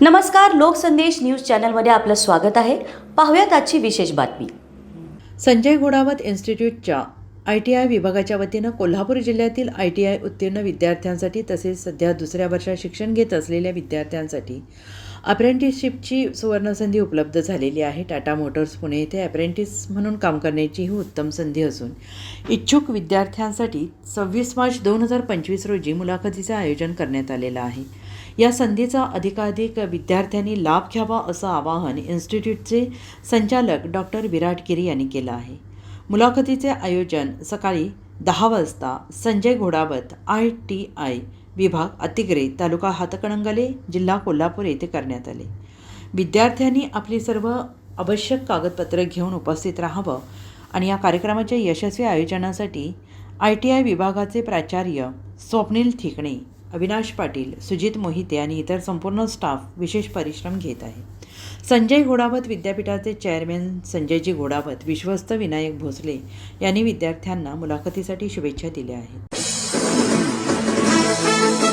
नमस्कार लोकसंदेश न्यूज चॅनलमध्ये आपलं स्वागत आहे. पाहूयात आजची विशेष बातमी. संजय घोडावत इन्स्टिट्यूटच्या आय टी आय विभागाच्या वतीनं कोल्हापूर जिल्ह्यातील आय टी आय उत्तीर्ण विद्यार्थ्यांसाठी तसेच सध्या दुसऱ्या वर्षात शिक्षण घेत असलेल्या विद्यार्थ्यांसाठी अप्रेंटिसशिपची सुवर्णसंधी उपलब्ध झालेली आहे. टाटा मोटर्स पुणे येथे अप्रेंटिस म्हणून काम करण्याची ही उत्तम संधी असून इच्छुक विद्यार्थ्यांसाठी सव्वीस मार्च दोन हजार पंचवीस रोजी मुलाखतीचं आयोजन करण्यात आलेलं आहे. या संधीचा अधिकाधिक विद्यार्थ्यांनी लाभ घ्यावा असं आवाहन इन्स्टिट्यूटचे संचालक डॉक्टर विराट गिरी यांनी केलं आहे. मुलाखतीचे आयोजन सकाळी दहा वाजता Sanjay Ghodawat I T I विभाग अतिग्रे तालुका हातकणंगले जिल्हा कोल्हापूर येथे करण्यात आले. विद्यार्थ्यांनी आपली सर्व आवश्यक कागदपत्रं घेऊन उपस्थित राहावं आणि या कार्यक्रमाच्या यशस्वी आयोजनासाठी आय टी आय विभागाचे प्राचार्य स्वप्नील थिकणे अविनाश पाटील सुजित मोहिते आणि इतर संपूर्ण स्टाफ विशेष परिश्रम घेत आहे संजय घोडावत विद्यापीठाचे चेअरमॅन संजयजी घोडावत विश्वस्त विनायक भोसले यांनी विद्यार्थ्यांना मुलाखतीसाठी शुभेच्छा दिल्या आहेत. Thank you.